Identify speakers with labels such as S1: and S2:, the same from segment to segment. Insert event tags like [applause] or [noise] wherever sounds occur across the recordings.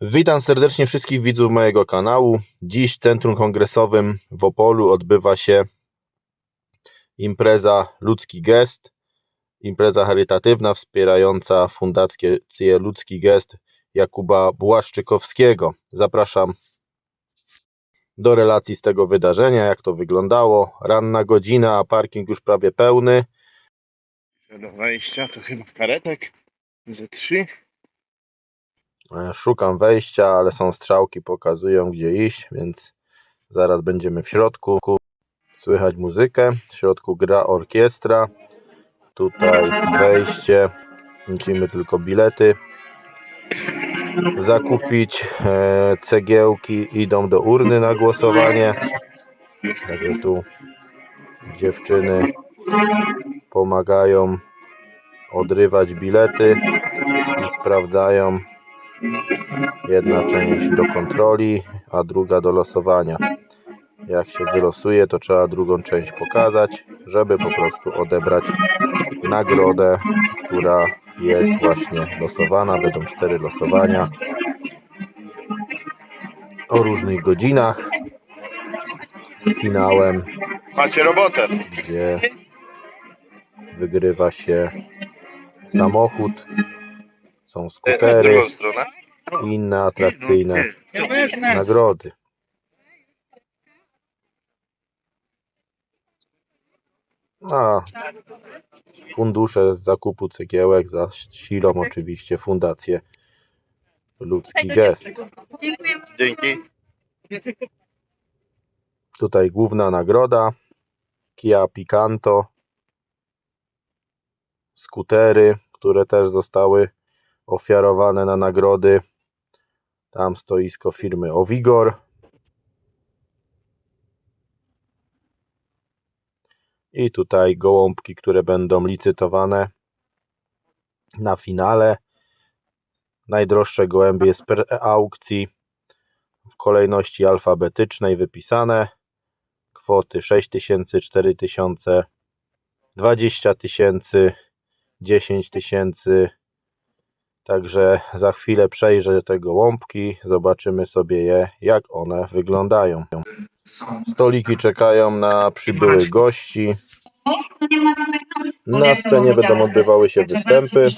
S1: Witam serdecznie wszystkich widzów mojego kanału. Dziś w Centrum Kongresowym w Opolu odbywa się impreza Ludzki Gest. Impreza charytatywna wspierająca Fundację Ludzki Gest Jakuba Błaszczykowskiego. Zapraszam do relacji z tego wydarzenia, jak to wyglądało. Ranna godzina, a parking już prawie pełny.
S2: Do wejścia to chyba karetek ze trzy.
S1: E, Szukam wejścia, ale są strzałki, pokazują gdzie iść, więc zaraz będziemy w środku. Słychać muzykę. W środku gra orkiestra. Tutaj wejście. Musimy tylko bilety zakupić. E, Cegiełki idą do urny na głosowanie. Także tu dziewczyny pomagają odrywać bilety i sprawdzają Jedna część do kontroli, a druga do losowania. Jak się wylosuje, to trzeba drugą część pokazać, żeby po prostu odebrać nagrodę, która jest właśnie losowana. Będą cztery losowania o różnych godzinach z finałem,
S2: Macie robotę.
S1: gdzie wygrywa się samochód, są skutery
S2: drugą stronę.
S1: i inne atrakcyjne nagrody. A fundusze z zakupu cegiełek zasilą oczywiście Fundację Ludzki Gest.
S2: Dzięki.
S1: Tutaj główna nagroda Kia Picanto, skutery, które też zostały ofiarowane na nagrody. Tam stoisko firmy Ovigor. I tutaj gołąbki, które będą licytowane na finale. Najdroższe gołębie z aukcji w kolejności alfabetycznej wypisane. Kwoty 6000, 4000, 20 tysięcy, 10 tysięcy. Także za chwilę przejrzę te gołąbki, zobaczymy sobie je, jak one wyglądają. Stoliki czekają na przybyłych gości. Na scenie będą odbywały się występy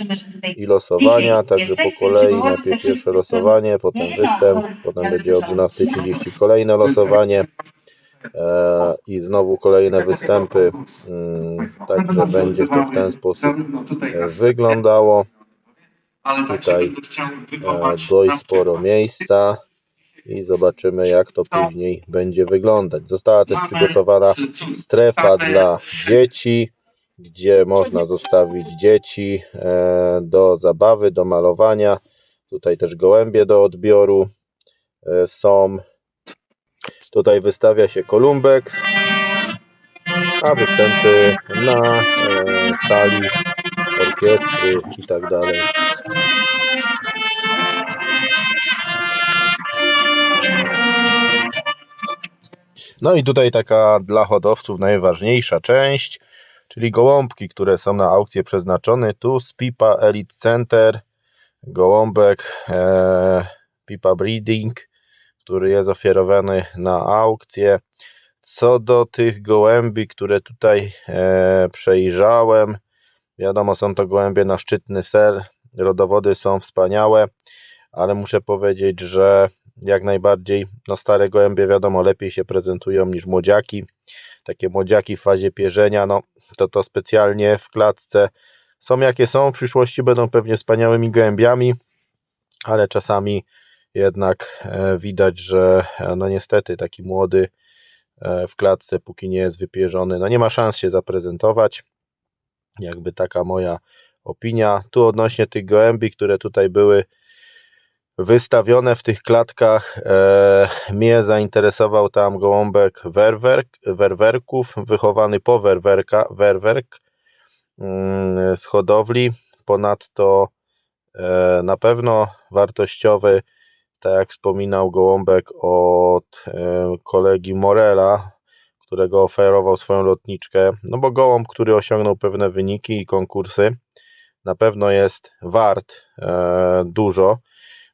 S1: i losowania, także po kolei najpierw pierwsze losowanie, potem występ, potem będzie o 12.30 kolejne losowanie e, i znowu kolejne występy, mm, także będzie to w ten sposób e, wyglądało. Tutaj e, dość sporo miejsca i zobaczymy jak to później będzie wyglądać. Została też przygotowana strefa dla dzieci, gdzie można zostawić dzieci e, do zabawy, do malowania. Tutaj też gołębie do odbioru e, są. Tutaj wystawia się Kolumbex, a występy na sali orkiestry i tak dalej. No i tutaj taka dla hodowców najważniejsza część, czyli gołąbki, które są na aukcję przeznaczone. Tu z Pipa Elite Center, gołąbek e, Pipa Breeding, który jest oferowany na aukcję. Co do tych gołębi, które tutaj e, przejrzałem, wiadomo, są to gołębie na szczytny ser, rodowody są wspaniałe, ale muszę powiedzieć, że jak najbardziej, no stare gołębie wiadomo lepiej się prezentują niż młodziaki. Takie młodziaki w fazie pierzenia, no to to specjalnie w klatce są jakie są, w przyszłości będą pewnie wspaniałymi gołębiami, ale czasami jednak e, widać, że e, no niestety taki młody e, w klatce, póki nie jest wypierzony, no nie ma szans się zaprezentować. Jakby taka moja opinia. Tu odnośnie tych gołębi, które tutaj były wystawione w tych klatkach. E, mnie zainteresował tam gołąbek werwerk, werwerków, wychowany po werwerka, werwerk mm, z hodowli. Ponadto e, na pewno wartościowy, tak jak wspominał gołąbek od e, kolegi Morela, którego oferował swoją lotniczkę. No bo gołąb, który osiągnął pewne wyniki i konkursy, na pewno jest wart e, dużo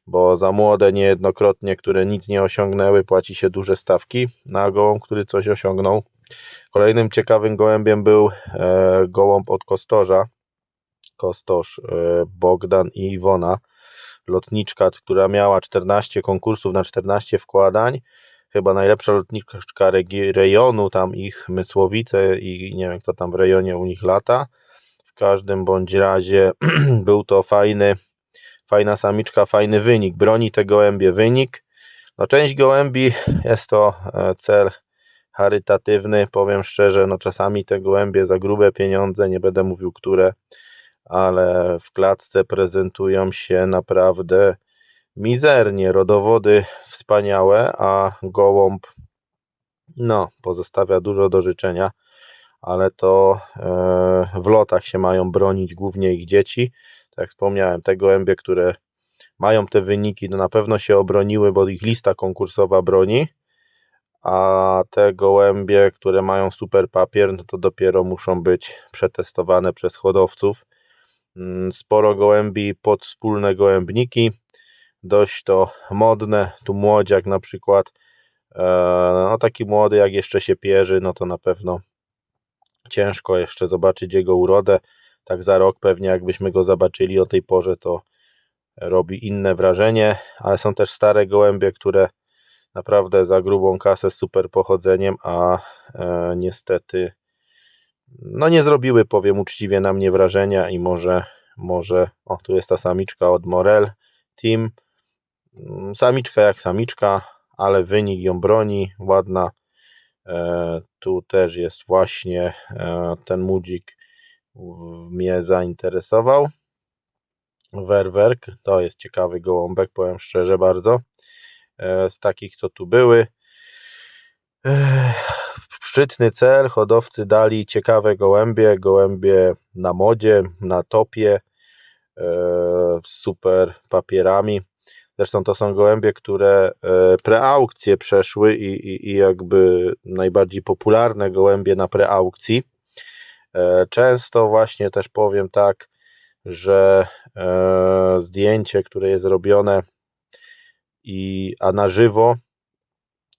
S1: bo za młode niejednokrotnie, które nic nie osiągnęły, płaci się duże stawki na gołąb, który coś osiągnął. Kolejnym ciekawym gołębiem był e, gołąb od Kostorza, Kostosz, e, Bogdan i Iwona, lotniczka, która miała 14 konkursów na 14 wkładań, chyba najlepsza lotniczka regi- rejonu, tam ich Mysłowice i nie wiem kto tam w rejonie u nich lata. Każdym bądź razie [clears throat] był to fajny, fajna samiczka, fajny wynik. Broni te gołębie wynik. No część gołębi [clears throat] jest to e, cel charytatywny, powiem szczerze, no czasami te gołębie za grube pieniądze, nie będę mówił które, ale w klatce prezentują się naprawdę mizernie. Rodowody wspaniałe, a gołąb no, pozostawia dużo do życzenia, ale to e, w lotach się mają bronić głównie ich dzieci. Tak jak wspomniałem, te gołębie, które mają te wyniki, no na pewno się obroniły, bo ich lista konkursowa broni, a te gołębie, które mają super papier, no to dopiero muszą być przetestowane przez hodowców. Mm, Sporo gołębi pod wspólne gołębniki, dość to modne, tu młodziak na przykład, e, no taki młody jak jeszcze się pierzy, no to na pewno ciężko jeszcze zobaczyć jego urodę, tak za rok pewnie jakbyśmy go zobaczyli o tej porze, to robi inne wrażenie, ale są też stare gołębie, które naprawdę za grubą kasę z super pochodzeniem, a e, niestety no nie zrobiły, powiem uczciwie, na mnie wrażenia i może, może, o tu jest ta samiczka od Morel Team, Mm, samiczka jak samiczka, ale wynik ją broni, ładna, tu też jest właśnie e, ten mudzik mnie zainteresował, Werwerk, to jest ciekawy gołąbek, powiem szczerze bardzo, e, z takich co tu były, Szczytny cel, hodowcy dali ciekawe gołębie, gołębie na modzie, na topie, e, z super papierami. Zresztą to są gołębie, które e, preaukcje przeszły i, i, i jakby najbardziej popularne gołębie na preaukcji. E, Często właśnie też powiem tak, że e, zdjęcie, które jest robione i, a na żywo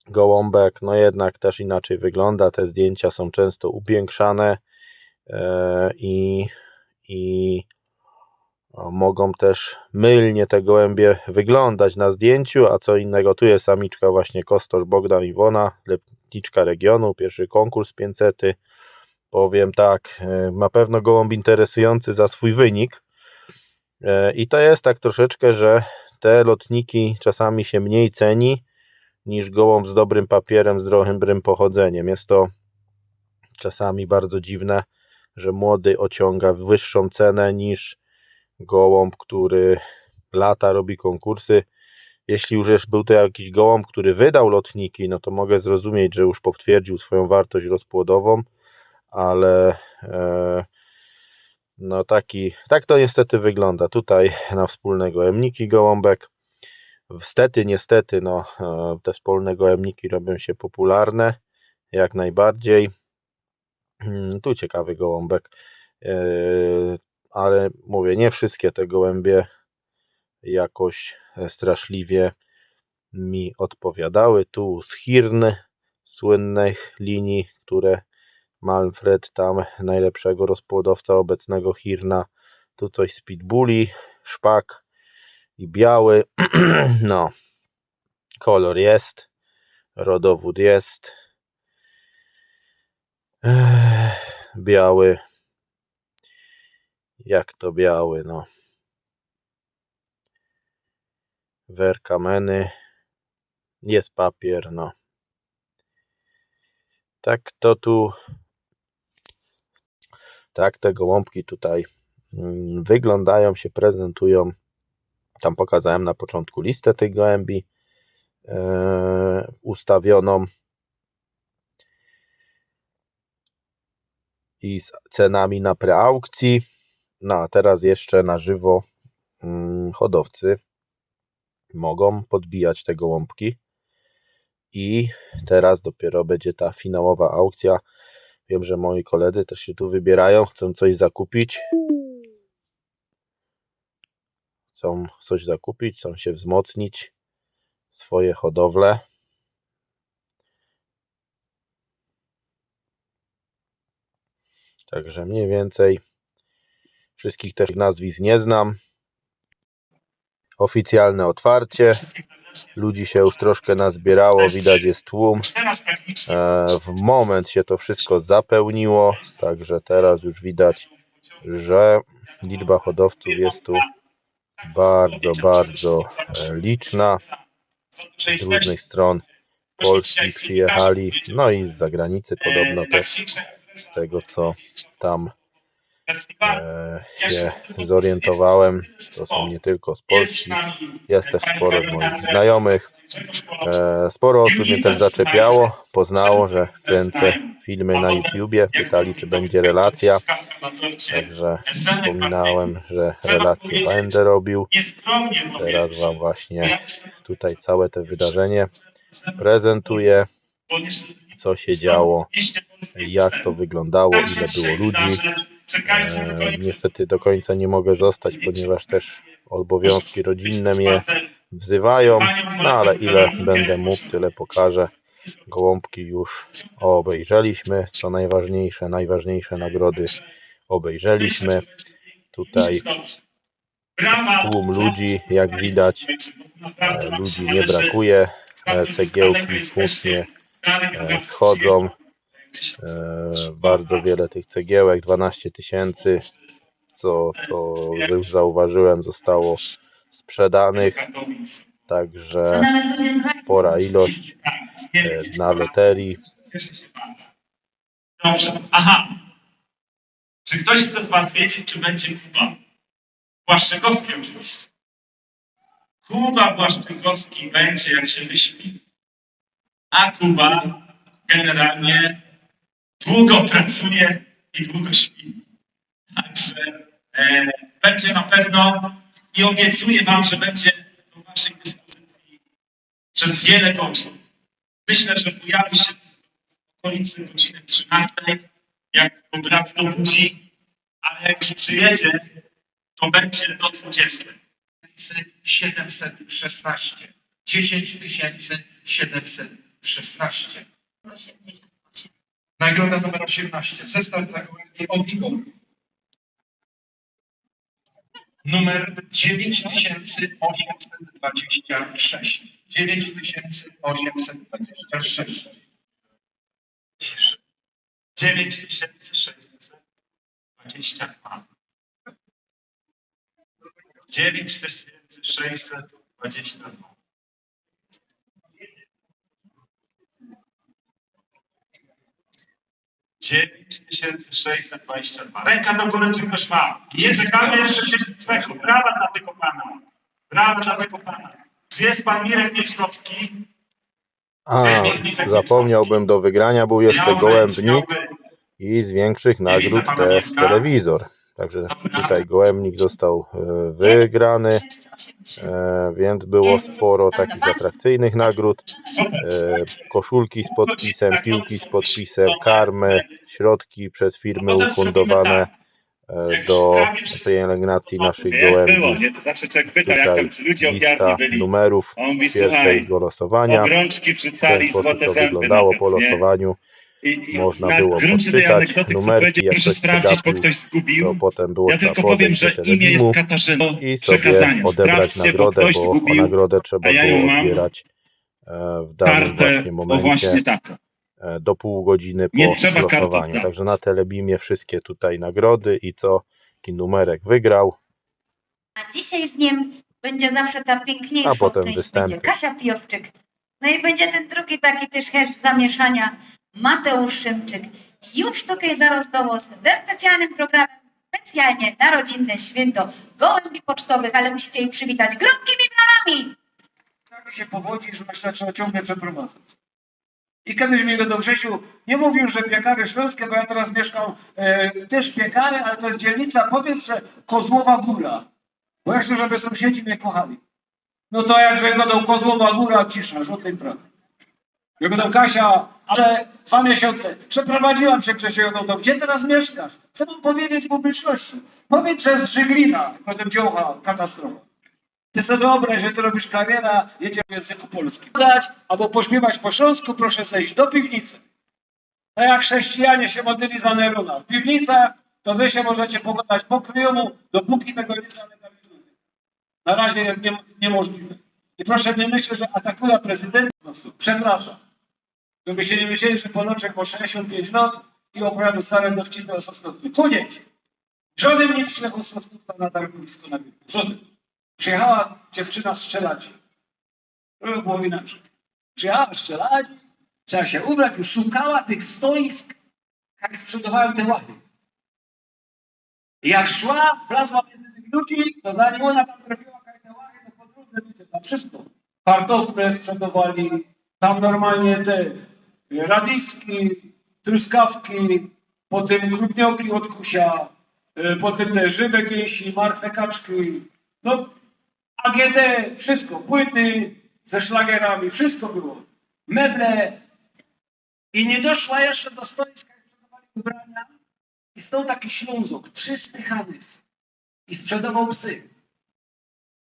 S1: gołąbek, no jednak też inaczej wygląda. Te zdjęcia są często upiększane i, i mogą też mylnie te gołębie wyglądać na zdjęciu, a co innego, tu jest samiczka właśnie Kostosz Bogdan Iwona, letniczka regionu, pierwszy konkurs 500. Powiem tak, e, na pewno gołąb interesujący za swój wynik E, i to jest tak troszeczkę, że te lotniki czasami się mniej ceni, niż gołąb z dobrym papierem, z dobrym pochodzeniem. Jest to czasami bardzo dziwne, że młody ociąga wyższą cenę niż gołąb, który lata robi konkursy. Jeśli już był to jakiś gołąb, który wydał lotniki, no to mogę zrozumieć, że już potwierdził swoją wartość rozpłodową, ale e, no taki, tak to niestety wygląda. Tutaj na wspólne gołębniki gołąbek. Stety, niestety, no, e, te wspólne gołębniki robią się popularne, jak najbardziej. Mm, Tu ciekawy gołąbek, e, ale mówię, nie wszystkie te gołębie jakoś e, straszliwie mi odpowiadały. Tu z Hirn, słynnych linii, które Manfred tam, najlepszego rozpłodowca obecnego Hirna, tu coś z Pitbulli, szpak i biały. [clears throat] No, kolor jest, rodowód jest. Biały. Jak to biały, no. Werkameny. Jest papier, no. Tak to tu. Tak te gołąbki tutaj mm, wyglądają, się prezentują. Tam pokazałem na początku listę tych gołębi e, ustawioną i z cenami na preaukcji. No a teraz jeszcze na żywo mm, hodowcy mogą podbijać te gołąbki. I teraz dopiero będzie ta finałowa aukcja. Wiem, że moi koledzy też się tu wybierają, chcą coś zakupić. chcą coś zakupić, chcą się wzmocnić, swoje hodowle. Także mniej więcej wszystkich też nazwisk nie znam. Oficjalne otwarcie. Ludzi się już troszkę nazbierało, widać jest tłum. E, w moment się to wszystko zapełniło, także teraz już widać, że liczba hodowców jest tu bardzo, bardzo e, liczna. Z różnych stron Polski przyjechali, no i z zagranicy podobno też, z tego co tam się zorientowałem, to są nie tylko z Polski, jest też sporo z moich znajomych. E, Sporo osób mnie też zaczepiało, poznało, że kręcę filmy na YouTubie, pytali czy będzie relacja, także wspominałem, że relację będę robił. Teraz Wam właśnie tutaj całe to wydarzenie prezentuję, co się działo, jak to wyglądało, ile było ludzi. E, niestety do końca nie mogę zostać, ponieważ też obowiązki rodzinne mnie wzywają, no ale ile będę mógł, tyle pokażę. Gołąbki już obejrzeliśmy, co najważniejsze, najważniejsze nagrody obejrzeliśmy. Tutaj tłum ludzi, jak widać, e, ludzi nie brakuje, e, cegiełki słusznie e, schodzą. E, Bardzo wiele tych cegiełek, 12 tysięcy, co, co już zauważyłem, zostało sprzedanych. Także spora ilość e, na loterii.
S3: Dobrze. Aha. Czy ktoś chce z Was wiedzieć, czy będzie Kuba? Błaszczykowski oczywiście. Kuba Błaszczykowski będzie, jak się wyśpi. A Kuba generalnie długo pracuje i długo śpi. Także e, będzie na pewno i obiecuję Wam, że będzie do Waszej dyspozycji przez wiele godzin. Myślę, że pojawi się w okolicy godziny 13, jak go brat to budzi, ale jak już przyjedzie, to będzie do 20.
S4: 716. 10 716. Nagroda numer 18. Zestaw dla gołębi Owigor. Numer 9826. 9826.
S3: Cisz. 9622. 9622. Dziewięć tysięcy sześćset dwadzieścia dwa. Ręka do góry, czy ktoś ma? Nie czekamy jeszcze 10 sekund. Brawa dla tego pana. Brawa dla tego pana. Czy jest pan Mirek Mieczkowski?
S1: A, zapomniałbym do wygrania był jeszcze
S3: Miałby,
S1: gołębnik
S3: miałby.
S1: i z większych nagród też telewizor. Także tutaj gołębnik został e, wygrany, e, więc było sporo takich atrakcyjnych nagród. E, koszulki z podpisem, piłki z podpisem, karmy, środki przez firmy ufundowane e, do pielęgnacji naszych
S2: Jak było,
S1: gołębi.
S2: nie? To zawsze człowiek pytał, jak
S1: Tutaj
S2: tam, czy ludzie ofiarni byli.
S1: numerów
S2: on mówi,
S1: pierwszego losowania.
S2: obrączki
S1: sposób
S2: złote
S1: to
S2: zęby
S1: wyglądało po
S2: nawet, nie? I,
S1: Można
S2: na
S1: było
S2: gruncie tej anegdoty chcę
S1: numerki,
S2: powiedzieć,
S1: jak
S2: proszę sprawdzić, bo ktoś
S1: To
S2: zgubił.
S1: potem było
S2: Ja tylko powiem, że imię jest Katarzyna.
S1: i sobie
S2: Przekazanie.
S1: odebrać
S2: Sprawdźcie, bo
S1: nagrodę,
S2: ktoś
S1: bo
S2: zgubił.
S1: nagrodę trzeba
S2: a ja ją mam.
S1: e, w danym
S2: Kartę,
S1: właśnie
S2: o
S1: momencie
S2: właśnie taką.
S1: e, do pół godziny po
S2: Nie trzeba karty
S1: losowaniu. Także na telebimie wszystkie tutaj nagrody i co jaki numerek wygrał.
S5: A dzisiaj z nim będzie zawsze ta piękniejsza
S1: A potem
S5: część.
S1: występy.
S5: Będzie Kasia Pijowczyk. No i będzie ten drugi taki też herz zamieszania. Mateusz Szymczyk. Już tutaj zaraz do was ze specjalnym programem, specjalnie na rodzinne święto gołębi pocztowych, ale musicie ich przywitać gromkimi brawami.
S6: tak się powodzi, że myślę, trzeba ciągle przeprowadzać. I kiedyś mi do Grzesiu nie mówił, że piekary śląskie, bo ja teraz mieszkam e, też piekary, ale to jest dzielnica, powiedz, że Kozłowa Góra. Bo ja chcę, żeby sąsiedzi mnie kochali. No to jakże godą Kozłowa Góra, cisza, żadnej prawy. Ja godą Kasia, ale dwa miesiące. Przeprowadziłam się Grzesiu, no to gdzie teraz mieszkasz? Co mam powiedzieć publiczności? Powiedz, że z Żyglina, potem dziołcha, katastrofa. Ty sobie wyobraź, że ty robisz karierę, jedziesz w języku polskim. Albo pośpiewać po śląsku, proszę zejść do piwnicy. Tak jak chrześcijanie się modlili za Nerona. W piwnicach to wy się możecie pogadać po kryjomu, dopóki tego nie zalegalizuje. Na razie jest nie, niemożliwe. I proszę nie myśleć, że atakuje prezydenta. Przepraszam. Żebyście nie myśleli, że Poloczek ma 65 lat i opowiada stare dowcipy o Sosnowcu. Koniec. Żaden nie przyjechał Sosnowca na targowisko na biegu. Żaden. Przyjechała dziewczyna z Strzeladzi. To by było inaczej. Przyjechała z Strzeladzi, trzeba się ubrać, już szukała tych stoisk, jak sprzedawałem te łachy. Jak szła, wlazła między tych ludzi, to zanim ona tam trafiła jak te łachy, to po drodze, wiecie, tam wszystko. Kartofle sprzedawali, tam normalnie te radiski, truskawki, potem krupnioki od kusia, y, potem te żywe gęsi, martwe kaczki, no AGD, wszystko, płyty ze szlagierami, wszystko było. Meble. I nie doszła jeszcze do stoiska i sprzedawali ubrania. I stał taki ślązok, czysty Hanys. I sprzedawał psy.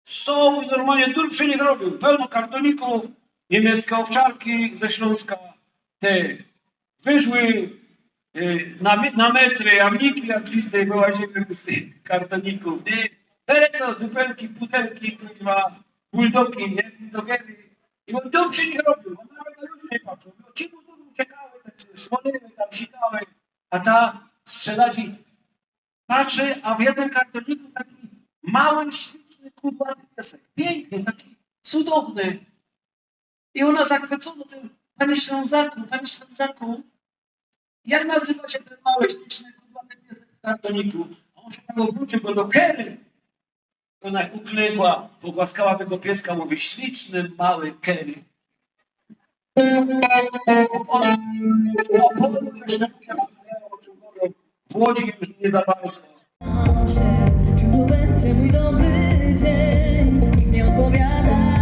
S6: Stał i normalnie dur przy nich robił. Pełno kartoników, niemieckie owczarki ze Śląska. Te wyżły y, na, na metry, jamniki jak listy wyłaziły z tych kartoników. Nie? Pelece, dupelki, pudelki, kurwa, buldoki, nie? Buldogery. I on dur przy nich robił. On nawet na ludzi nie patrzył. No, ci mu dur uciekały, te słonywy tam sikały. A ta strzeladzi patrzy, a w jednym kartoniku taki mały, śliczny, kudłaty piesek. Piękny, taki cudowny. I ona zachwycona tym, panie Ślązaku, panie Ślązaku, jak nazywa się ten mały, śliczny, kudłaty piesek w kartoniku? On się tak obrócił go do Kery. Ona uklękła, pogłaskała tego pieska, mówi, śliczny, mały Kery. On, o polu jeszcze musiał w Łodzi już nie za bardzo.
S7: czy to będzie mój dobry dzień? Nikt nie odpowiada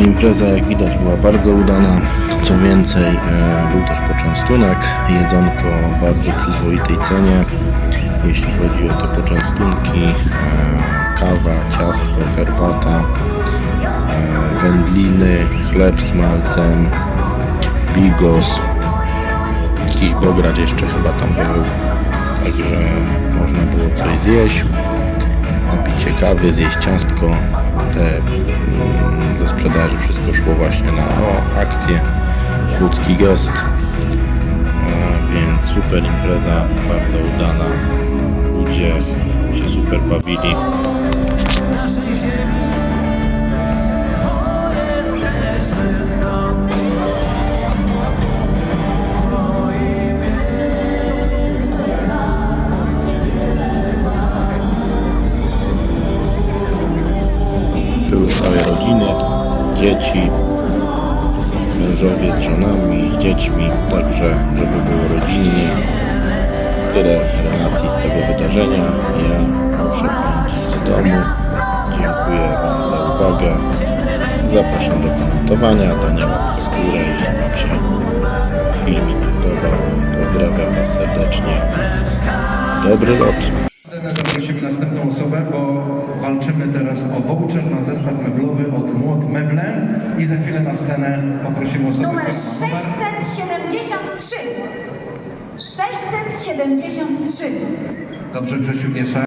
S1: impreza, jak widać, była bardzo udana. Co więcej, e, był też poczęstunek, jedzonko o bardzo przyzwoitej cenie. Jeśli chodzi o te poczęstunki, e, kawa, ciastko, herbata, e, wędliny, chleb z malcem, bigos, jakiś bogracz jeszcze chyba tam był. Także można było coś zjeść kawy, zjeść ciastko. Te mm, ze sprzedaży wszystko szło właśnie na o, akcję. Ludzki gest. E, więc super impreza, bardzo udana. Ludzie się super bawili. Całe rodziny, dzieci, mężowie z żonami, z dziećmi, także żeby było rodzinnie. Tyle relacji z tego wydarzenia. Ja muszę pędzić do domu. Dziękuję Wam za uwagę. Zapraszam do komentowania, dania łapki w jeśli Wam się filmik podobał. Pozdrawiam Was serdecznie. Dobry lot.
S8: Zaprosimy następną osobę, bo walczymy teraz o voucher na zestaw meblowy od Młot Meble i za chwilę na scenę poprosimy osobę,
S9: Numer
S8: która ma numer.
S9: 673. 673.
S8: Dobrze, Grzesiu miesza.